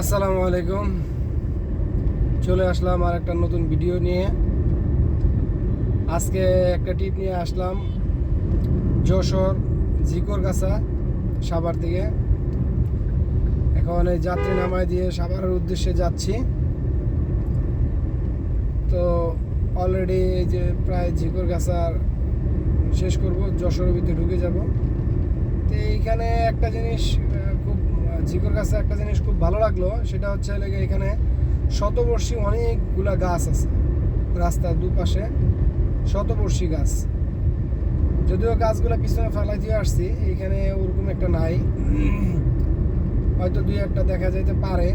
আসসালামু আলাইকুম। চলে আসলাম আর একটা নতুন ভিডিও নিয়ে। আজকে একটা টিপ নিয়ে আসলাম। যশোর জিকর গাছা সাভার থেকে এখন এই যাত্রী নামায় দিয়ে সাভারের উদ্দেশ্যে যাচ্ছি। তো অলরেডি এই যে প্রায় জিকর গাছার শেষ করব, যশোরের ভিতরে ঢুকে যাব। তো এইখানে একটা জিনিস খুব জিকর গাছে একটা জিনিস খুব ভালো লাগল, সেটা হচ্ছে লেগে এখানে শতবর্ষী অনেকগুলা গাছ আছে রাস্তার দুপাশে, শতবর্ষী গাছ। যদিও গাছগুলো পিছনে ফেলাই দিয়ে আসছি, এখানে ওরকম একটা নাই। হয়তো দুই একটা দেখা যাইতে পারে।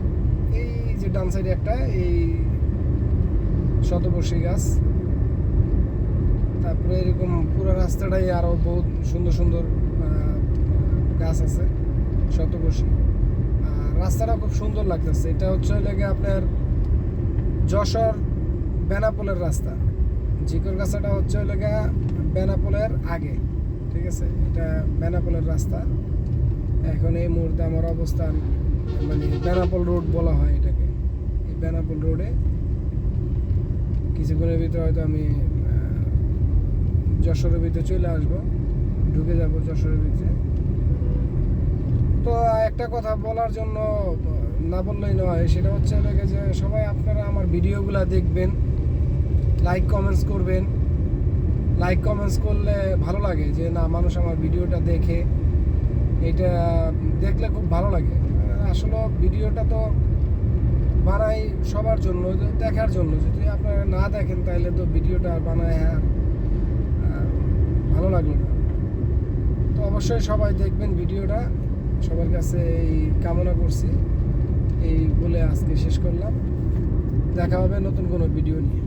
এই যে ডান সাইডে একটা, এই শতবর্ষী গাছ। তারপরে এরকম পুরো রাস্তাটাই আরও বহুত সুন্দর সুন্দর গাছ আছে। শতবর্ষী। রাস্তাটা খুব সুন্দর লাগতেছে। এটা হচ্ছে লেগে আপনার যশোর বেনাপোলের রাস্তা। জিকর গাছাটা হচ্ছে লেগে বেনাপোলের আগে। ঠিক আছে? এটা বেনাপোলের রাস্তা। এখন এই মুহূর্তে আমার অবস্থান মানে বেনাপোল রোড বলা হয় এটাকে। এই বেনাপোল রোডে কিছুক্ষণের ভিতরে হয়তো আমি যশোরের ভিতরে চলে আসব। ঢুকে যাব যশোরের ভিতরে। একটা কথা বলার জন্য না বললেই নয়। সেটা হচ্ছে এটাকে যে সবাই আপনারা আমার ভিডিওগুলো দেখবেন লাইক কমেন্টস করবেন। লাইক কমেন্টস করলে ভালো লাগে যে, না, মানুষ আমার ভিডিওটা দেখে। এটা দেখলে খুব ভালো লাগে। আসলে ভিডিওটা তো বানাই সবার জন্য, দেখার জন্য। যদি আপনারা না দেখেন, তাহলে তো ভিডিওটা বানায় হ্যাঁ ভালো লাগল না। তো অবশ্যই সবাই দেখবেন ভিডিওটা। সবার কাছে এই কামনা করছি। এই বলে আজকে শেষ করলাম। দেখা হবে নতুন কোনো ভিডিও নিয়ে।